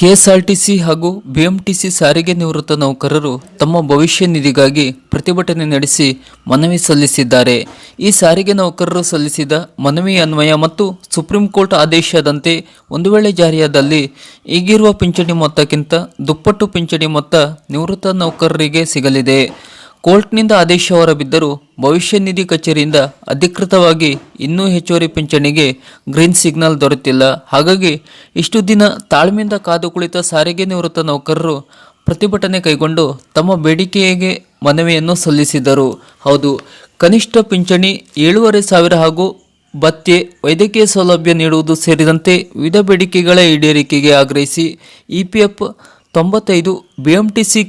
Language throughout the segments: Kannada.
ಕೆಎಸ್ಆರ್ಟಿಸಿ ಹಾಗೂ ಬಿಎಂಟಿಸಿ ಸಾರಿಗೆ ನಿವೃತ್ತ ನೌಕರರು ತಮ್ಮ ಭವಿಷ್ಯ ನಿಧಿಗಾಗಿ ಪ್ರತಿಭಟನೆ ನಡೆಸಿ ಮನವಿ ಸಲ್ಲಿಸಿದ್ದಾರೆ. ಈ ಸಾರಿಗೆ ನೌಕರರು ಸಲ್ಲಿಸಿದ ಮನವಿ ಅನ್ವಯ ಮತ್ತು ಸುಪ್ರೀಂ ಕೋರ್ಟ್ ಆದೇಶದಂತೆ ಒಂದು ವೇಳೆ ಜಾರಿಯಾದಲ್ಲಿ ಈಗಿರುವ ಪಿಂಚಣಿ ಮೊತ್ತಕ್ಕಿಂತ ದುಪ್ಪಟ್ಟು ಪಿಂಚಣಿ ಮೊತ್ತ ನಿವೃತ್ತ ನೌಕರರಿಗೆ ಸಿಗಲಿದೆ. ಕೋರ್ಟ್ನಿಂದ ಆದೇಶ ಹೊರಬಿದ್ದರೂ ಭವಿಷ್ಯ ನಿಧಿ ಕಚೇರಿಯಿಂದ ಅಧಿಕೃತವಾಗಿ ಇನ್ನೂ ಹೆಚ್ಚುವರಿ ಪಿಂಚಣಿಗೆ ಗ್ರೀನ್ ಸಿಗ್ನಲ್ ದೊರೆತಿಲ್ಲ. ಹಾಗಾಗಿ ಇಷ್ಟು ದಿನ ತಾಳ್ಮೆಯಿಂದ ಕಾದು ಕುಳಿತ ಸಾರಿಗೆ ನಿವೃತ್ತ ನೌಕರರು ಪ್ರತಿಭಟನೆ ಕೈಗೊಂಡು ತಮ್ಮ ಬೇಡಿಕೆಗೆ ಮನವಿಯನ್ನು ಸಲ್ಲಿಸಿದರು. ಹೌದು, ಕನಿಷ್ಠ ಪಿಂಚಣಿ ಏಳುವರೆ ಸಾವಿರ ಹಾಗೂ ಭತ್ಯೆ ವೈದ್ಯಕೀಯ ಸೌಲಭ್ಯ ನೀಡುವುದು ಸೇರಿದಂತೆ ವಿವಿಧ ಬೇಡಿಕೆಗಳ ಈಡೇರಿಕೆಗೆ ಆಗ್ರಹಿಸಿ ಇಪಿಎಫ್ ತೊಂಬತ್ತೈದು ಬಿಎಂಟಿಸಿ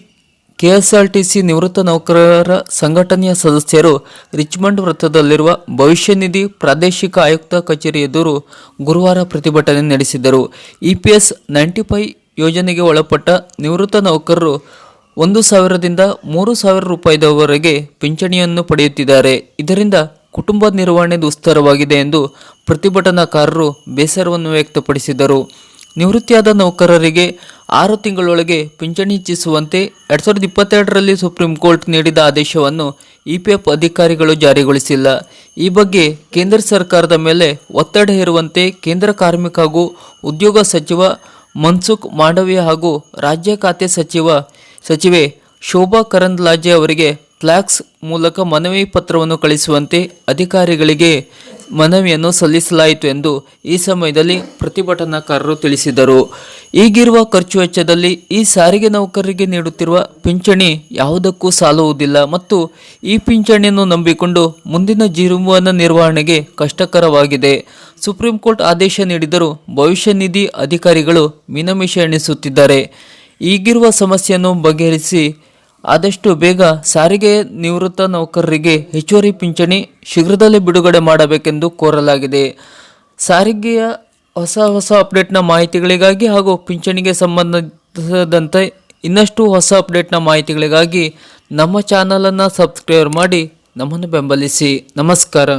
ಕೆಎಸ್ಆರ್ಟಿಸಿ ನಿವೃತ್ತ ನೌಕರರ ಸಂಘಟನೆಯ ಸದಸ್ಯರು ರಿಚ್ಮಂಡ್ ವೃತ್ತದಲ್ಲಿರುವ ಭವಿಷ್ಯ ನಿಧಿ ಪ್ರಾದೇಶಿಕ ಆಯುಕ್ತ ಕಚೇರಿ ಎದುರು ಗುರುವಾರ ಪ್ರತಿಭಟನೆ ನಡೆಸಿದರು. ಇಪಿಎಸ್ ನೈಂಟಿ ಫೈ ಯೋಜನೆಗೆ ಒಳಪಟ್ಟ ನಿವೃತ್ತ ನೌಕರರು ಒಂದು ಸಾವಿರದಿಂದ ಮೂರು ಸಾವಿರ ರೂಪಾಯಿದವರೆಗೆ ಪಿಂಚಣಿಯನ್ನು ಪಡೆಯುತ್ತಿದ್ದಾರೆ. ಇದರಿಂದ ಕುಟುಂಬ ನಿರ್ವಹಣೆ ದುಸ್ತರವಾಗಿದೆ ಎಂದು ಪ್ರತಿಭಟನಾಕಾರರು ಬೇಸರವನ್ನು ವ್ಯಕ್ತಪಡಿಸಿದರು. ನಿವೃತ್ತಿಯಾದ ನೌಕರರಿಗೆ ಆರು ತಿಂಗಳೊಳಗೆ ಪಿಂಚಣಿ ಹೆಚ್ಚಿಸುವಂತೆ ಎರಡ್ ಸಾವಿರದ ಇಪ್ಪತ್ತೆರಡರಲ್ಲಿ ಸುಪ್ರೀಂ ಕೋರ್ಟ್ ನೀಡಿದ ಆದೇಶವನ್ನು ಇಪಿಎಫ್ ಅಧಿಕಾರಿಗಳು ಜಾರಿಗೊಳಿಸಿಲ್ಲ. ಈ ಬಗ್ಗೆ ಕೇಂದ್ರ ಸರ್ಕಾರದ ಮೇಲೆ ಒತ್ತಡ ಹೇರುವಂತೆ ಕೇಂದ್ರ ಕಾರ್ಮಿಕ ಹಾಗೂ ಉದ್ಯೋಗ ಸಚಿವ ಮನ್ಸುಖ್ ಮಾಂಡವ್ಯ ಹಾಗೂ ರಾಜ್ಯ ಖಾತೆ ಸಚಿವ, ಸಚಿವೆ ಶೋಭಾ ಕರಂದ್ಲಾಜೆ ಅವರಿಗೆ ಫ್ಲ್ಯಾಕ್ಸ್ ಮೂಲಕ ಮನವಿ ಪತ್ರವನ್ನು ಕಳಿಸುವಂತೆ ಅಧಿಕಾರಿಗಳಿಗೆ ಮನವಿಯನ್ನು ಸಲ್ಲಿಸಲಾಯಿತು ಎಂದು ಈ ಸಮಯದಲ್ಲಿ ಪ್ರತಿಭಟನಾಕಾರರು ತಿಳಿಸಿದರು. ಈಗಿರುವ ಖರ್ಚು ವೆಚ್ಚದಲ್ಲಿ ಈ ಸಾರಿಗೆ ನೌಕರರಿಗೆ ನೀಡುತ್ತಿರುವ ಪಿಂಚಣಿ ಯಾವುದಕ್ಕೂ ಸಾಲುವುದಿಲ್ಲ ಮತ್ತು ಈ ಪಿಂಚಣಿಯನ್ನು ನಂಬಿಕೊಂಡು ಮುಂದಿನ ಜೀವನ ನಿರ್ವಹಣೆಗೆ ಕಷ್ಟಕರವಾಗಿದೆ. ಸುಪ್ರೀಂ ಕೋರ್ಟ್ ಆದೇಶ ನೀಡಿದರೂ ಭವಿಷ್ಯ ನಿಧಿ ಅಧಿಕಾರಿಗಳು ಮಿನಮಿಷ ಎಣಿಸುತ್ತಿದ್ದಾರೆ. ಈಗಿರುವ ಸಮಸ್ಯೆಯನ್ನು ಬಗೆಹರಿಸಿ ಆದಷ್ಟು ಬೇಗ ಸಾರಿಗೆ ನಿವೃತ್ತ ನೌಕರರಿಗೆ ಹೆಚ್ಚುವರಿ ಪಿಂಚಣಿ ಶೀಘ್ರದಲ್ಲೇ ಬಿಡುಗಡೆ ಮಾಡಬೇಕೆಂದು ಕೋರಲಾಗಿದೆ. ಸಾರಿಗೆಯ ಹೊಸ ಹೊಸ ಅಪ್ಡೇಟ್ನ ಮಾಹಿತಿಗಳಿಗಾಗಿ ಹಾಗೂ ಪಿಂಚಣಿಗೆ ಸಂಬಂಧಿಸಿದಂತೆ ಇನ್ನಷ್ಟು ಹೊಸ ಅಪ್ಡೇಟ್ನ ಮಾಹಿತಿಗಳಿಗಾಗಿ ನಮ್ಮ ಚಾನಲನ್ನು ಸಬ್ಸ್ಕ್ರೈಬ್ ಮಾಡಿ ನಮ್ಮನ್ನು ಬೆಂಬಲಿಸಿ. ನಮಸ್ಕಾರ.